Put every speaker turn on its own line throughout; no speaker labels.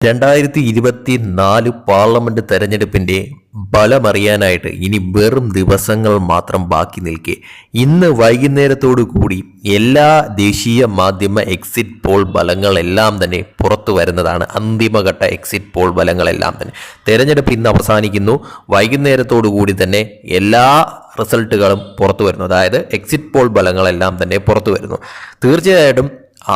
രണ്ടായിരത്തി ഇരുപത്തി നാല് പാർലമെന്റ് തെരഞ്ഞെടുപ്പിന്റെ ബലമറിയാനായിട്ട് ഇനി വെറും ദിവസങ്ങൾ മാത്രം ബാക്കി നിൽക്കെ. ഇന്ന് വൈകുന്നേരത്തോടു കൂടി എല്ലാ ദേശീയ മാധ്യമ എക്സിറ്റ് പോൾ ഫലങ്ങളെല്ലാം തന്നെ പുറത്തു വരുന്നതാണ്. അന്തിമഘട്ട എക്സിറ്റ് പോൾ ഫലങ്ങളെല്ലാം തന്നെ. തെരഞ്ഞെടുപ്പ് ഇന്ന് അവസാനിക്കുന്നു. വൈകുന്നേരത്തോടു കൂടി തന്നെ എല്ലാ റിസൾട്ടുകളും പുറത്തു വരുന്നു. അതായത് എക്സിറ്റ് പോൾ ഫലങ്ങളെല്ലാം തന്നെ പുറത്തു വരുന്നു. തീർച്ചയായിട്ടും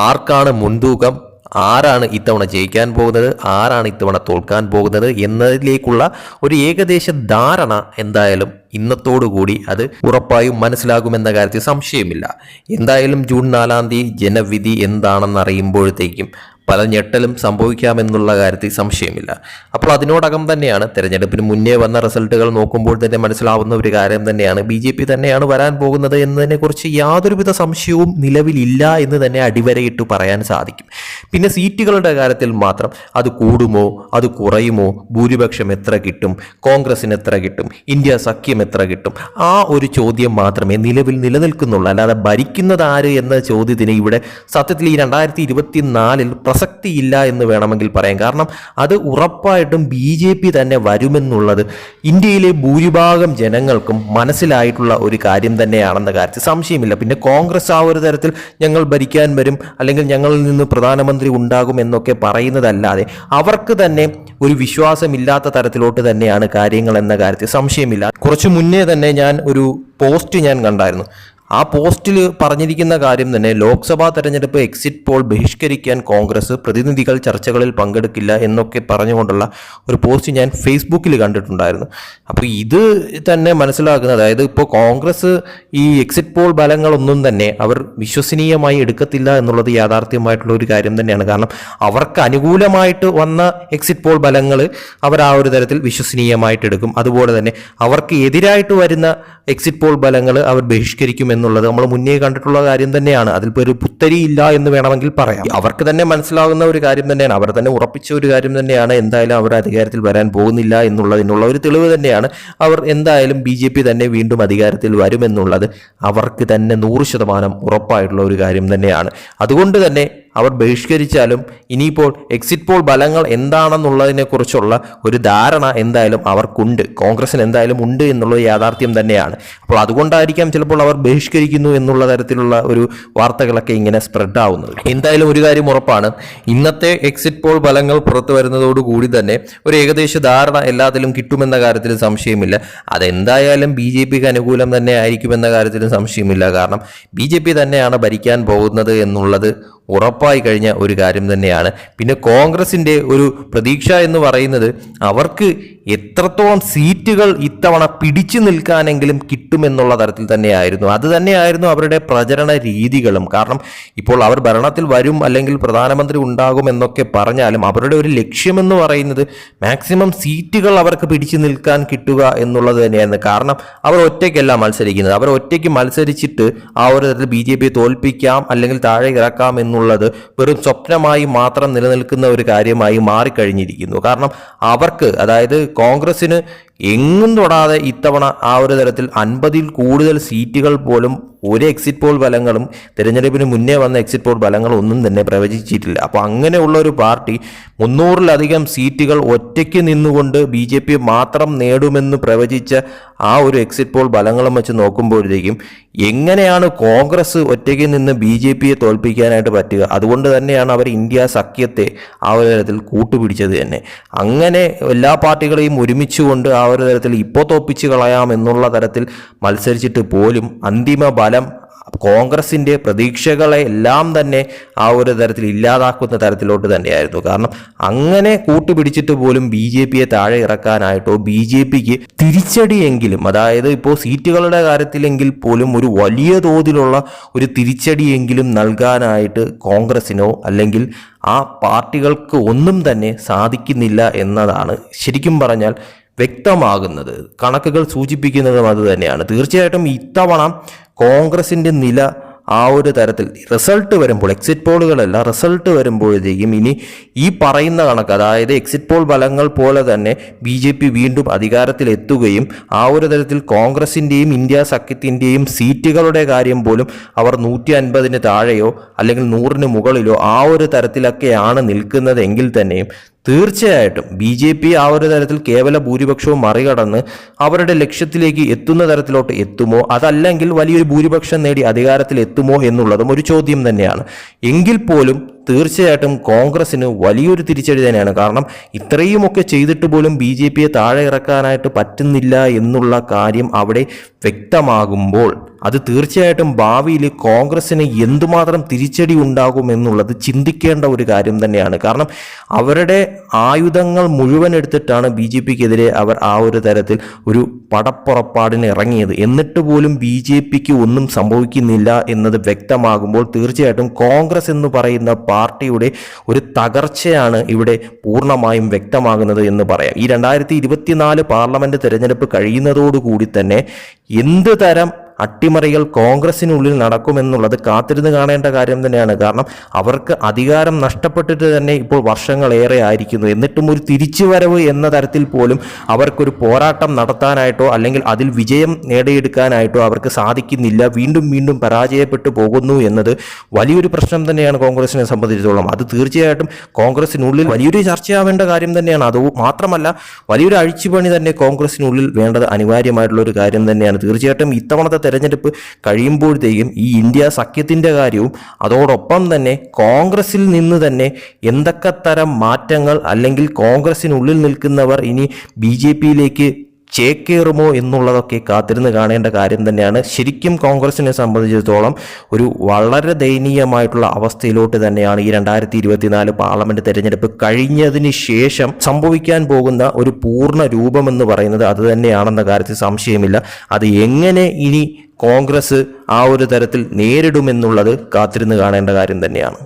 ആർക്കാണ് മുൻതൂക്കം? ആരാണ് ഇത്തവണ ജയിക്കാൻ പോകുന്നത്? ആരാണ് ഇത്തവണ തോൽക്കാൻ പോകുന്നത്? എന്നതിലേക്കുള്ള ഒരു ഏകദേശ ധാരണ എന്തായാലും ഇന്നത്തോടുകൂടി അത് ഉറപ്പായും മനസ്സിലാകുമെന്ന കാര്യത്തിൽ സംശയമില്ല. എന്തായാലും ജൂൺ നാലാം തീയതി ജനവിധി എന്താണെന്ന് അറിയുമ്പോഴത്തേക്കും പല ഞെട്ടലും സംഭവിക്കാമെന്നുള്ള കാര്യത്തിൽ സംശയമില്ല. അപ്പോൾ അതിനോടകം തന്നെയാണ് തെരഞ്ഞെടുപ്പിന് മുന്നേ വന്ന റിസൾട്ടുകൾ നോക്കുമ്പോൾ തന്നെ മനസ്സിലാവുന്ന ഒരു കാര്യം തന്നെയാണ്. ബി ജെ പി തന്നെയാണ് വരാൻ പോകുന്നത് എന്നതിനെക്കുറിച്ച് യാതൊരുവിധ സംശയവും നിലവിലില്ല എന്ന് തന്നെ അടിവരയിട്ട് പറയാൻ സാധിക്കും. പിന്നെ സീറ്റുകളുടെ കാര്യത്തിൽ മാത്രം അത് കൂടുമോ അത് കുറയുമോ ഭൂരിപക്ഷം എത്ര കിട്ടും കോൺഗ്രസിന് എത്ര കിട്ടും ഇന്ത്യ സഖ്യം എത്ര കിട്ടും ആ ഒരു ചോദ്യം മാത്രമേ നിലവിൽ നിലനിൽക്കുന്നുള്ളൂ. അല്ലാതെ ഭരിക്കുന്നത് ആര് എന്ന ചോദ്യത്തിന് ഇവിടെ സത്യത്തിൽ ഈ രണ്ടായിരത്തി ഇരുപത്തിനാലിൽ പ്രസക്തിയില്ല എന്ന് വേണമെങ്കിൽ പറയാം. കാരണം അത് ഉറപ്പായിട്ടും ബി ജെ പി തന്നെ വരുമെന്നുള്ളത് ഇന്ത്യയിലെ ഭൂരിഭാഗം ജനങ്ങൾക്കും മനസ്സിലായിട്ടുള്ള ഒരു കാര്യം തന്നെയാണെന്ന കാര്യത്തിൽ സംശയമില്ല. പിന്നെ കോൺഗ്രസ് ആ ഒരു തരത്തിൽ ഞങ്ങൾ ഭരിക്കാൻ വരും അല്ലെങ്കിൽ ഞങ്ങളിൽ നിന്ന് പ്രധാനമന്ത്രി ഉണ്ടാകും എന്നൊക്കെ പറയുന്നതല്ലാതെ അവർക്ക് തന്നെ ഒരു വിശ്വാസമില്ലാത്ത തരത്തിലോട്ട് തന്നെയാണ് കാര്യങ്ങൾ എന്ന കാര്യത്തിൽ സംശയമില്ല. കുറച്ചു മുന്നേ തന്നെ ഞാൻ ഒരു പോസ്റ്റ് ഞാൻ കണ്ടായിരുന്നു. ആ പോസ്റ്റിൽ പറഞ്ഞിരിക്കുന്ന കാര്യം തന്നെ ലോക്സഭാ തെരഞ്ഞെടുപ്പ് എക്സിറ്റ് പോൾ ബഹിഷ്കരിക്കാൻ കോൺഗ്രസ് പ്രതിനിധികൾ ചർച്ചകളിൽ പങ്കെടുക്കില്ല എന്നൊക്കെ പറഞ്ഞുകൊണ്ടുള്ള ഒരു പോസ്റ്റ് ഞാൻ ഫേസ്ബുക്കിൽ കണ്ടിട്ടുണ്ടായിരുന്നു. അപ്പോൾ ഇത് തന്നെ മനസ്സിലാക്കുന്നത് അതായത് ഇപ്പോൾ കോൺഗ്രസ് ഈ എക്സിറ്റ് പോൾ ഫലങ്ങളൊന്നും തന്നെ അവർ വിശ്വസനീയമായി എടുക്കത്തില്ല എന്നുള്ളത് യാഥാർത്ഥ്യമായിട്ടുള്ള ഒരു കാര്യം തന്നെയാണ്. കാരണം അവർക്ക് അനുകൂലമായിട്ട് വന്ന എക്സിറ്റ് പോൾ ഫലങ്ങൾ അവർ ആ ഒരു തരത്തിൽ വിശ്വസനീയമായിട്ട് എടുക്കും. അതുപോലെ തന്നെ അവർക്ക് എതിരായിട്ട് വരുന്ന എക്സിറ്റ് പോൾ ഫലങ്ങൾ അവർ ബഹിഷ്കരിക്കും എന്നുള്ളത് നമ്മൾ മുന്നേ കണ്ടിട്ടുള്ള കാര്യം തന്നെയാണ്. അതിൽ ഒരു പുത്തരി ഇല്ല എന്ന് വേണമെങ്കിൽ പറയാം. അവർക്ക് തന്നെ മനസ്സിലാകുന്ന ഒരു കാര്യം തന്നെയാണ്. അവർ തന്നെ ഉറപ്പിച്ച ഒരു കാര്യം തന്നെയാണ്. എന്തായാലും അവർ അധികാരത്തിൽ വരാൻ പോകുന്നില്ല എന്നുള്ളതിനുള്ള ഒരു തെളിവ് തന്നെയാണ്. അവർ എന്തായാലും ബി ജെ പി തന്നെ വീണ്ടും അധികാരത്തിൽ വരുമെന്നുള്ളത് അവർക്ക് തന്നെ നൂറ് ശതമാനം ഉറപ്പായിട്ടുള്ള ഒരു കാര്യം തന്നെയാണ്. അതുകൊണ്ട് തന്നെ അവർ ബഹിഷ്കരിച്ചാലും ഇനിയിപ്പോൾ എക്സിറ്റ് പോൾ ഫലങ്ങൾ എന്താണെന്നുള്ളതിനെക്കുറിച്ചുള്ള ഒരു ധാരണ എന്തായാലും അവർക്കുണ്ട്. കോൺഗ്രസിന് എന്തായാലും ഉണ്ട് എന്നുള്ളത് യാഥാർത്ഥ്യം തന്നെയാണ്. അപ്പോൾ അതുകൊണ്ടായിരിക്കാം ചിലപ്പോൾ അവർ ബഹിഷ്കരിക്കുന്നു എന്നുള്ള തരത്തിലുള്ള ഒരു വാർത്തകളൊക്കെ ഇങ്ങനെ സ്പ്രെഡ് ആവുന്നത്. എന്തായാലും ഒരു കാര്യം ഉറപ്പാണ്. ഇന്നത്തെ എക്സിറ്റ് പോൾ ഫലങ്ങൾ പുറത്തു വരുന്നതോടുകൂടി തന്നെ ഒരു ഏകദേശ ധാരണ എല്ലാത്തിലും കിട്ടുമെന്ന കാര്യത്തിൽ സംശയമില്ല. അതെന്തായാലും ബി ജെ പിക്ക് അനുകൂലം തന്നെ ആയിരിക്കുമെന്ന കാര്യത്തിലും സംശയമില്ല. കാരണം ബി ജെ പി തന്നെയാണ് ഭരിക്കാൻ പോകുന്നത് എന്നുള്ളത് ഉറപ്പായി കഴിഞ്ഞ ഒരു കാര്യം തന്നെയാണ്. പിന്നെ കോൺഗ്രസിന്റെ ഒരു പ്രതീക്ഷ എന്ന് പറയുന്നത് അവർക്ക് എത്രത്തോളം സീറ്റുകൾ ഇത്തവണ പിടിച്ചു നിൽക്കാനെങ്കിലും കിട്ടുമെന്നുള്ള തരത്തിൽ തന്നെയായിരുന്നു. അത് തന്നെയായിരുന്നു അവരുടെ പ്രചരണ രീതികളും. കാരണം ഇപ്പോൾ അവർ ഭരണത്തിൽ വരും അല്ലെങ്കിൽ പ്രധാനമന്ത്രി ഉണ്ടാകും എന്നൊക്കെ പറഞ്ഞാലും അവരുടെ ഒരു ലക്ഷ്യമെന്ന് പറയുന്നത് മാക്സിമം സീറ്റുകൾ അവർക്ക് പിടിച്ചു നിൽക്കാൻ കിട്ടുക എന്നുള്ളത് തന്നെയായിരുന്നു. കാരണം അവർ ഒറ്റയ്ക്കല്ല മത്സരിക്കുന്നത്. അവർ ഒറ്റയ്ക്ക് മത്സരിച്ചിട്ട് ആ ഒരു തരത്തിൽ ബി ജെ പിയെ തോൽപ്പിക്കാം അല്ലെങ്കിൽ താഴെ ഇറക്കാം എന്നുള്ളത് വെറും സ്വപ്നമായി മാത്രം നിലനിൽക്കുന്ന ഒരു കാര്യമായി മാറിക്കഴിഞ്ഞിരിക്കുന്നു. കാരണം അവർക്ക് അതായത് കോൺഗ്രസിന് എങ്ങും തൊടാതെ ഇത്തവണ ആ ഒരു തരത്തിൽ അൻപതിൽ കൂടുതൽ സീറ്റുകൾ പോലും ഒരു എക്സിറ്റ് പോൾ ഫലങ്ങളും തിരഞ്ഞെടുപ്പിന് മുന്നേ വന്ന എക്സിറ്റ് പോൾ ഫലങ്ങളും ഒന്നും തന്നെ പ്രവചിച്ചിട്ടില്ല. അപ്പോൾ അങ്ങനെയുള്ള ഒരു പാർട്ടി മുന്നൂറിലധികം സീറ്റുകൾ ഒറ്റയ്ക്ക് നിന്നുകൊണ്ട് ബി ജെ പി മാത്രം നേടുമെന്ന് പ്രവചിച്ച ആ ഒരു എക്സിറ്റ് പോൾ ഫലങ്ങളും വെച്ച് നോക്കുമ്പോഴത്തേക്കും എങ്ങനെയാണ് കോൺഗ്രസ് ഒറ്റയ്ക്ക് നിന്ന് ബി ജെ പിയെ തോൽപ്പിക്കാനായിട്ട് പറ്റുക? അതുകൊണ്ട് തന്നെയാണ് അവർ ഇന്ത്യ സഖ്യത്തെ ആ ഒരു തരത്തിൽ കൂട്ടുപിടിച്ചത് തന്നെ. അങ്ങനെ എല്ലാ പാർട്ടികളെയും ഒരുമിച്ചുകൊണ്ട് ആ ഒരു തരത്തിൽ ഇപ്പോൾ തോപ്പിച്ച് കളയാം എന്നുള്ള തരത്തിൽ മത്സരിച്ചിട്ട് പോലും അന്തിമ ബലം കോൺഗ്രസിന്റെ പ്രതീക്ഷകളെ എല്ലാം തന്നെ ആ ഒരു തരത്തിൽ ഇല്ലാതാക്കുന്ന തരത്തിലോട്ട് തന്നെയായിരുന്നു. കാരണം അങ്ങനെ കൂട്ടുപിടിച്ചിട്ട് പോലും ബി ജെ പിയെ താഴെ ഇറക്കാനായിട്ടോ ബി ജെ പിക്ക് തിരിച്ചടിയെങ്കിലും അതായത് ഇപ്പോൾ സീറ്റുകളുടെ കാര്യത്തിലെങ്കിൽ പോലും ഒരു വലിയ തോതിലുള്ള ഒരു തിരിച്ചടിയെങ്കിലും നൽകാനായിട്ട് കോൺഗ്രസിനോ അല്ലെങ്കിൽ ആ പാർട്ടികൾക്ക് ഒന്നും തന്നെ സാധിക്കുന്നില്ല എന്നതാണ്. ശരിക്കും പറഞ്ഞാൽ വ്യക്തമാകുന്നത് കണക്കുകൾ സൂചിപ്പിക്കുന്നതും അത് തന്നെയാണ്. തീർച്ചയായിട്ടും ഇത്തവണ കോൺഗ്രസിന്റെ നില ആ ഒരു തരത്തിൽ റിസൾട്ട് വരുമ്പോൾ എക്സിറ്റ് പോളുകളല്ല റിസൾട്ട് വരുമ്പോഴത്തേക്കും ഇനി ഈ പറയുന്ന കണക്ക് അതായത് എക്സിറ്റ് പോൾ ഫലങ്ങൾ പോലെ തന്നെ ബി ജെ പി വീണ്ടും അധികാരത്തിലെത്തുകയും ആ ഒരു തരത്തിൽ കോൺഗ്രസിന്റെയും ഇന്ത്യ സഖ്യത്തിന്റെയും സീറ്റുകളുടെ കാര്യം പോലും അവർ നൂറ്റി അൻപതിന് താഴെയോ അല്ലെങ്കിൽ നൂറിന് മുകളിലോ ആ ഒരു തരത്തിലൊക്കെയാണ് നിൽക്കുന്നതെങ്കിൽ തന്നെയും തീർച്ചയായിട്ടും ബി ജെ പി ആ ഒരു തരത്തിൽ കേവല ഭൂരിപക്ഷവും മറികടന്ന് അവരുടെ ലക്ഷ്യത്തിലേക്ക് എത്തുന്ന തരത്തിലോട്ട് എത്തുമോ? അതല്ലെങ്കിൽ വലിയൊരു ഭൂരിപക്ഷം നേടി അധികാരത്തിൽ എത്തുമോ എന്നുള്ളതും ഒരു ചോദ്യം തന്നെയാണ്. എങ്കിൽ പോലും തീർച്ചയായിട്ടും കോൺഗ്രസിന് വലിയൊരു തിരിച്ചടി തന്നെയാണ്. കാരണം ഇത്രയുമൊക്കെ ചെയ്തിട്ട് പോലും ബി ജെ പിയെ താഴെ ഇറക്കാനായിട്ട് പറ്റുന്നില്ല എന്നുള്ള കാര്യം അവിടെ വ്യക്തമാകുമ്പോൾ അത് തീർച്ചയായിട്ടും ഭാവിയിൽ കോൺഗ്രസ്സിന് എന്തുമാത്രം തിരിച്ചടി ഉണ്ടാകും എന്നുള്ളത് ചിന്തിക്കേണ്ട ഒരു കാര്യം തന്നെയാണ്. കാരണം അവരുടെ ആയുധങ്ങൾ മുഴുവൻ എടുത്തിട്ടാണ് ബി ജെ പിക്കെതിരെ അവർ ആ ഒരു തരത്തിൽ ഒരു പടപ്പുറപ്പാടിന് ഇറങ്ങിയത്. എന്നിട്ട് പോലും ബി ജെ പിക്ക് ഒന്നും സംഭവിക്കുന്നില്ല എന്നത് വ്യക്തമാകുമ്പോൾ തീർച്ചയായിട്ടും കോൺഗ്രസ് എന്ന് പറയുന്ന പാർട്ടിയുടെ ഒരു തകർച്ചയാണ് ഇവിടെ പൂർണമായും വ്യക്തമാകുന്നത് എന്ന് പറയാം. ഈ രണ്ടായിരത്തി ഇരുപത്തിനാല് പാർലമെന്റ് തെരഞ്ഞെടുപ്പ് കഴിയുന്നതോടുകൂടി തന്നെ എന്ത് തരം അട്ടിമറികൾ കോൺഗ്രസിനുള്ളിൽ നടക്കുമെന്നുള്ളത് കാത്തിരുന്ന് കാണേണ്ട കാര്യം തന്നെയാണ്. കാരണം അവർക്ക് അധികാരം നഷ്ടപ്പെട്ടിട്ട് തന്നെ ഇപ്പോൾ വർഷങ്ങളേറെ ആയിരിക്കുന്നു. എന്നിട്ടും ഒരു തിരിച്ചുവരവ് എന്ന തരത്തിൽ പോലും അവർക്കൊരു പോരാട്ടം നടത്താനായിട്ടോ അല്ലെങ്കിൽ അതിൽ വിജയം നേടിയെടുക്കാനായിട്ടോ അവർക്ക് സാധിക്കുന്നില്ല. വീണ്ടും വീണ്ടും പരാജയപ്പെട്ടു പോകുന്നു എന്നത് വലിയൊരു പ്രശ്നം തന്നെയാണ് കോൺഗ്രസിനെ സംബന്ധിച്ചിടത്തോളം. അത് തീർച്ചയായിട്ടും കോൺഗ്രസിനുള്ളിൽ വലിയൊരു ചർച്ചയാവേണ്ട കാര്യം തന്നെയാണ്. അത് മാത്രമല്ല വലിയൊരു അഴിച്ചുപണി തന്നെ കോൺഗ്രസിനുള്ളിൽ വേണ്ടത് അനിവാര്യമായിട്ടുള്ള ഒരു കാര്യം തന്നെയാണ്. തീർച്ചയായിട്ടും ഇത്തവണത്തെ തെരഞ്ഞെടുപ്പ് കഴിയുമ്പോഴത്തേക്കും ഈ ഇന്ത്യ സഖ്യത്തിന്റെ കാര്യവും അതോടൊപ്പം തന്നെ കോൺഗ്രസിൽ നിന്ന് തന്നെ എന്തൊക്കെ തരം മാറ്റങ്ങൾ അല്ലെങ്കിൽ കോൺഗ്രസിനുള്ളിൽ നിൽക്കുന്നവർ ഇനി ബി ജെ പിയിലേക്ക് ചേക്കേറുമോ എന്നുള്ളതൊക്കെ കാത്തിരുന്ന് കാണേണ്ട കാര്യം തന്നെയാണ്. ശരിക്കും കോൺഗ്രസിനെ സംബന്ധിച്ചിടത്തോളം ഒരു വളരെ ദയനീയമായിട്ടുള്ള അവസ്ഥയിലോട്ട് തന്നെയാണ് ഈ രണ്ടായിരത്തി ഇരുപത്തിനാല് പാർലമെന്റ് തെരഞ്ഞെടുപ്പ് കഴിഞ്ഞതിന് ശേഷം സംഭവിക്കാൻ പോകുന്ന ഒരു പൂർണ രൂപമെന്ന് പറയുന്നത് അത് തന്നെയാണെന്ന കാര്യത്തിൽ സംശയമില്ല. അത് എങ്ങനെ ഇനി കോൺഗ്രസ് ആ ഒരു തരത്തിൽ നേരിടുമെന്നുള്ളത് കാത്തിരുന്ന് കാണേണ്ട കാര്യം തന്നെയാണ്.